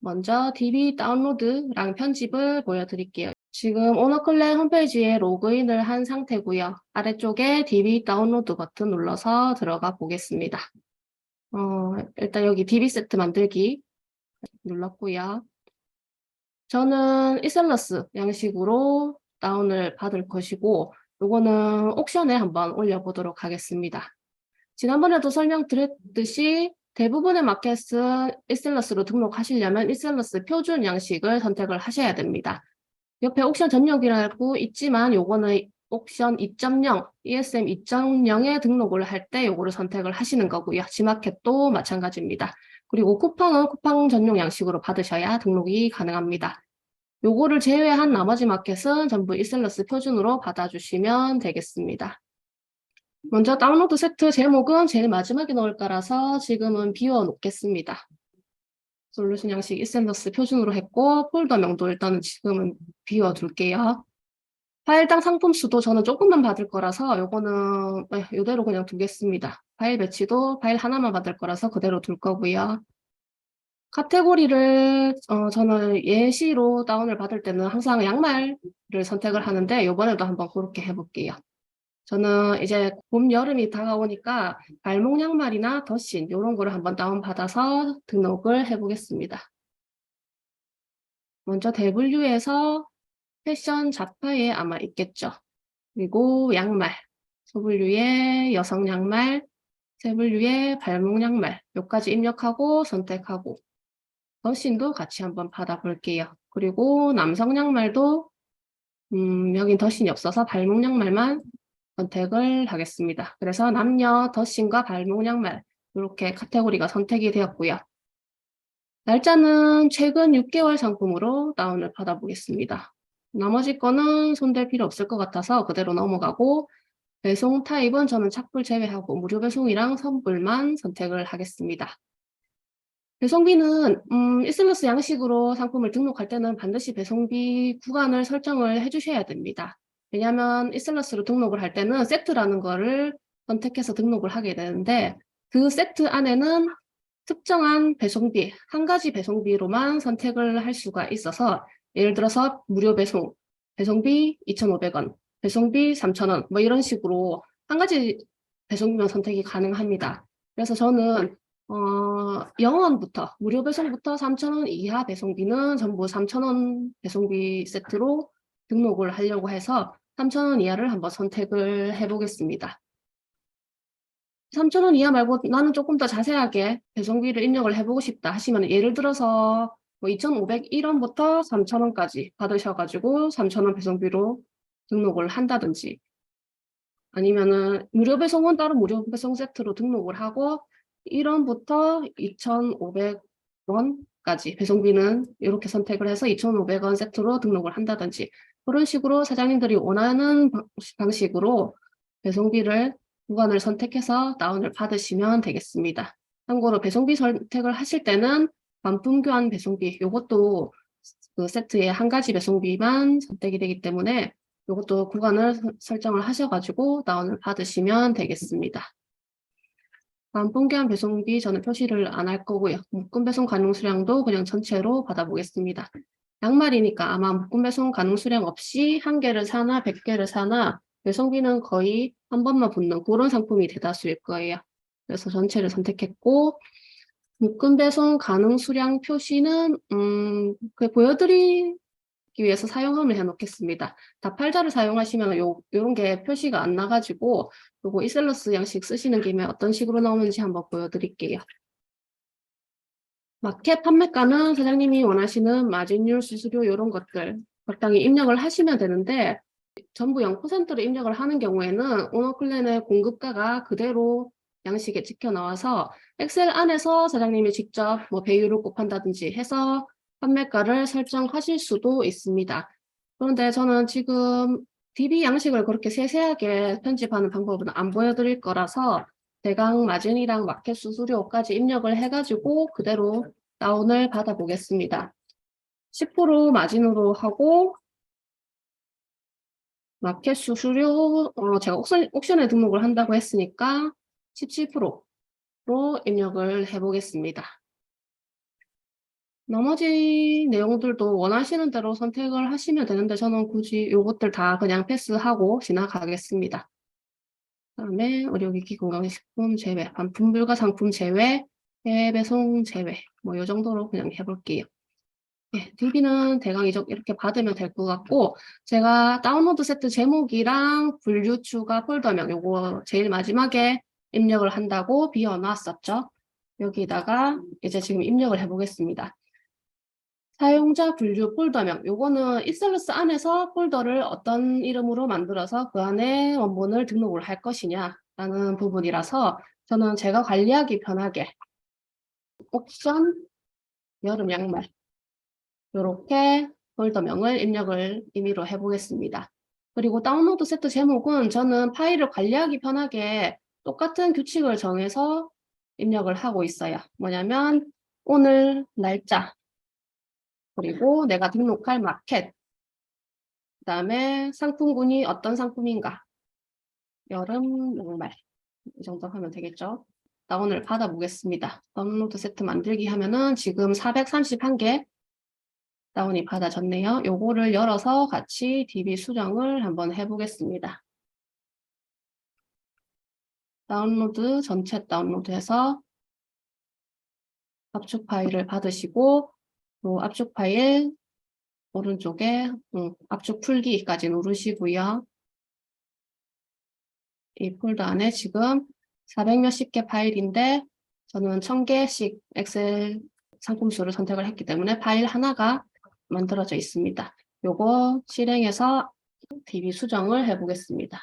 먼저 DB 다운로드랑 편집을 보여드릴게요. 지금 오너클랜 홈페이지에 로그인을 한 상태고요. 아래쪽에 DB 다운로드 버튼 눌러서 들어가 보겠습니다. 어, 일단 여기 DB 세트 만들기 눌렀고요. 저는 이셀러스 양식으로 다운을 받을 것이고 요거는 옥션에 한번 올려보도록 하겠습니다. 지난번에도 설명드렸듯이 대부분의 마켓은 이셀러스로 등록하시려면 이셀러스 표준 양식을 선택을 하셔야 됩니다. 옆에 옥션 전용이라고 있지만 요거는 옥션 2.0, ESM 2.0에 등록을 할 때 요거를 선택을 하시는 거고요. 지마켓도 마찬가지입니다. 그리고 쿠팡은 쿠팡 전용 양식으로 받으셔야 등록이 가능합니다. 요거를 제외한 나머지 마켓은 전부 이셀러스 표준으로 받아주시면 되겠습니다. 먼저 다운로드 세트 제목은 제일 마지막에 넣을 거라서 지금은 비워 놓겠습니다. 솔루션 양식 이셀러스 표준으로 했고 폴더명도 일단은 지금은 비워 둘게요. 파일당 상품 수도 저는 조금만 받을 거라서 요거는 네, 이대로 그냥 두겠습니다. 파일 배치도 파일 하나만 받을 거라서 그대로 둘 거고요. 카테고리를 어, 저는 예시로 다운을 받을 때는 항상 양말을 선택을 하는데 이번에도 한번 그렇게 해볼게요. 저는 이제 봄, 여름이 다가오니까 발목 양말이나 더신 이런 거를 한번 다운받아서 등록을 해보겠습니다. 먼저 대분류에서 패션 잡화에 아마 있겠죠. 그리고 양말, 소분류의 여성 양말, 세분류의 발목 양말 여기까지 입력하고 선택하고 더신도 같이 한번 받아볼게요. 그리고 남성 양말도 음, 여긴 더신이 없어서 발목 양말만 선택을 하겠습니다. 그래서 남녀 더신과 발목 양말 이렇게 카테고리가 선택이 되었고요. 날짜는 최근 6개월 상품으로 다운을 받아보겠습니다. 나머지 거는 손댈 필요 없을 것 같아서 그대로 넘어가고 배송 타입은 저는 착불 제외하고 무료 배송이랑 선불만 선택을 하겠습니다. 배송비는 음, 이슬러스 양식으로 상품을 등록할 때는 반드시 배송비 구간을 설정을 해주셔야 됩니다. 왜냐하면 이슬러스로 등록을 할 때는 세트라는 거를 선택해서 등록을 하게 되는데 그 세트 안에는 특정한 배송비, 한 가지 배송비로만 선택을 할 수가 있어서 예를 들어서 무료 배송, 배송비 2,500원, 배송비 3,000원 뭐 이런 식으로 한 가지 배송비만 선택이 가능합니다. 그래서 저는 어, 0원부터 무료 배송부터 3,000원 이하 배송비는 전부 3,000원 배송비 세트로 등록을 하려고 해서 3,000원 이하를 한번 선택을 해보겠습니다. 3,000원 이하 말고 나는 조금 더 자세하게 배송비를 입력을 해보고 싶다 하시면 예를 들어서 뭐 2,501원부터 3,000원까지 받으셔가지고 3,000원 배송비로 등록을 한다든지 아니면은 무료 배송은 따로 무료 배송 세트로 등록을 하고 1원부터 2,500원까지 배송비는 이렇게 선택을 해서 2,500원 세트로 등록을 한다든지 그런 식으로 사장님들이 원하는 방식으로 배송비를 구간을 선택해서 다운을 받으시면 되겠습니다. 참고로 배송비 선택을 하실 때는 반품 교환 배송비 이것도 그 세트의 한 가지 배송비만 선택이 되기 때문에 이것도 구간을 설정을 하셔가지고 다운을 받으시면 되겠습니다. 반품 교환 배송비 저는 표시를 안 할 거고요. 묶음 배송 가능 수량도 그냥 전체로 받아보겠습니다. 양말이니까 아마 묶음 배송 가능 수량 없이 한 개를 사나 백 개를 사나 배송비는 거의 한 번만 붙는 그런 상품이 대다수일 거예요. 그래서 전체를 선택했고 묶음 배송 가능 수량 표시는 음, 그 보여드리기 위해서 사용함을 해놓겠습니다. 다팔자를 사용하시면 요, 요런 게 표시가 안 나가지고 요거 이셀러스 양식 쓰시는 김에 어떤 식으로 나오는지 한번 보여드릴게요. 마켓 판매가는 사장님이 원하시는 마진율, 수수료 이런 것들 적당히 입력을 하시면 되는데 전부 0%로 입력을 하는 경우에는 오너클랜의 공급가가 그대로 양식에 찍혀 나와서 엑셀 안에서 사장님이 직접 뭐 배율을 곱한다든지 해서 판매가를 설정하실 수도 있습니다. 그런데 저는 지금 DB 양식을 그렇게 세세하게 편집하는 방법은 안 보여드릴 거라서 대강 마진이랑 마켓 수수료까지 입력을 해가지고 그대로 다운을 받아보겠습니다. 10% 마진으로 하고 마켓 수수료 어, 제가 옥션, 옥션에 등록을 한다고 했으니까 17%로 입력을 해보겠습니다. 나머지 내용들도 원하시는 대로 선택을 하시면 되는데 저는 굳이 요것들 다 그냥 패스하고 지나가겠습니다. 그다음에 의료기기 건강식품 제외, 반품 불가 상품 제외, 해외 배송 제외 뭐요 정도로 그냥 해볼게요. 예, DB는 대강 이적- 이렇게 받으면 될 것 같고 제가 다운로드 세트 제목이랑 분류 추가 폴더명 요거 제일 마지막에 입력을 한다고 비워놨었죠. 여기다가 이제 지금 입력을 해보겠습니다. 사용자 분류 폴더명 요거는 익셀러스 안에서 폴더를 어떤 이름으로 만들어서 그 안에 원본을 등록을 할 것이냐라는 부분이라서 저는 제가 관리하기 편하게 옵션 여름 양말 이렇게 폴더명을 입력을 임의로 해보겠습니다. 그리고 다운로드 세트 제목은 저는 파일을 관리하기 편하게 똑같은 규칙을 정해서 입력을 하고 있어요. 뭐냐면 오늘 날짜 그리고 내가 등록할 마켓 그 다음에 상품군이 어떤 상품인가 여름 양말 이 정도 하면 되겠죠. 다운을 받아보겠습니다. 다운로드 세트 만들기 하면은 지금 431개 다운이 받아졌네요. 요거를 열어서 같이 DB 수정을 한번 해보겠습니다. 다운로드 전체 다운로드해서 압축 파일을 받으시고 요 압축 파일 오른쪽에 음, 압축 풀기까지 누르시고요. 이 폴더 안에 지금 400 몇십 개 파일인데 저는 1000개씩 엑셀 상품수를 선택을 했기 때문에 파일 하나가 만들어져 있습니다. 요거 실행해서 DB 수정을 해보겠습니다.